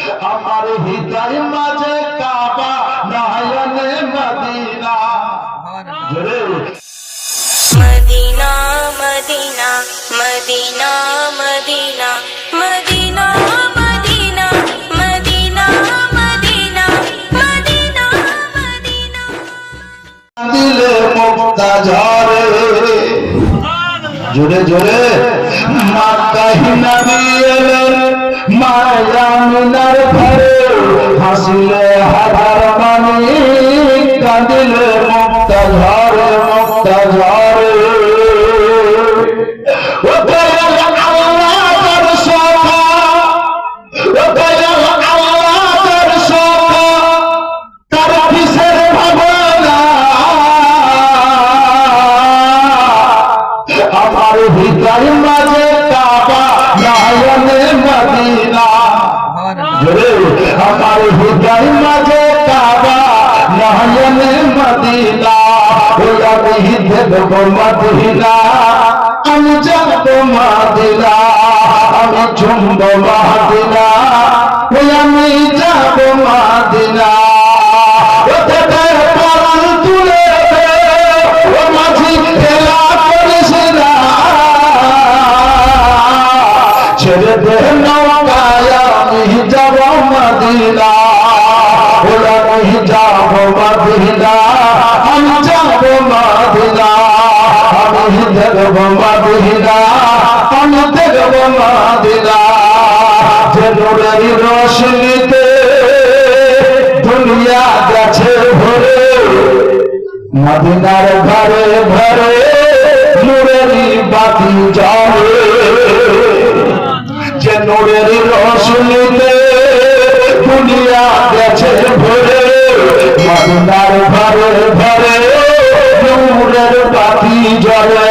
আমার হৃদয় মাঝে কাবা নয়নে মদিনা জোরে Medina Medina Medina Medina Medina Medina Medina Medina Medina Medina দিলে মুক্তা ঝরে জোরে জোরে মাকাহি নবী আমার হৃদয় মাঝে কাবা নয়নে মদিনা। জোরে আমার হৃদয় মাঝে কাবা নয়নে মদিনা। ওরা বিহিতে দেব মদিনা, আমি যাব মদিনা, আমি চুম্ব মদিনা। ছেড়ে দে নৌকায় আমি যাব মদিনা। ওরা আমি যাব মদিনা। আমি যাব মদিনা। আমি দেখব মদিনা। আমি দেখব মদিনা। যে নোরের রোশনীতে দুনিয়া গেছে ভরে, মদিনার ঘরে ঘরে নূরেরই বাতি জ্বলে। যে নূরের রসুলিতে দুনিয়া গেছে ভরে। মাদুনার ভরে ভরে নূরের পাখি জ্বরে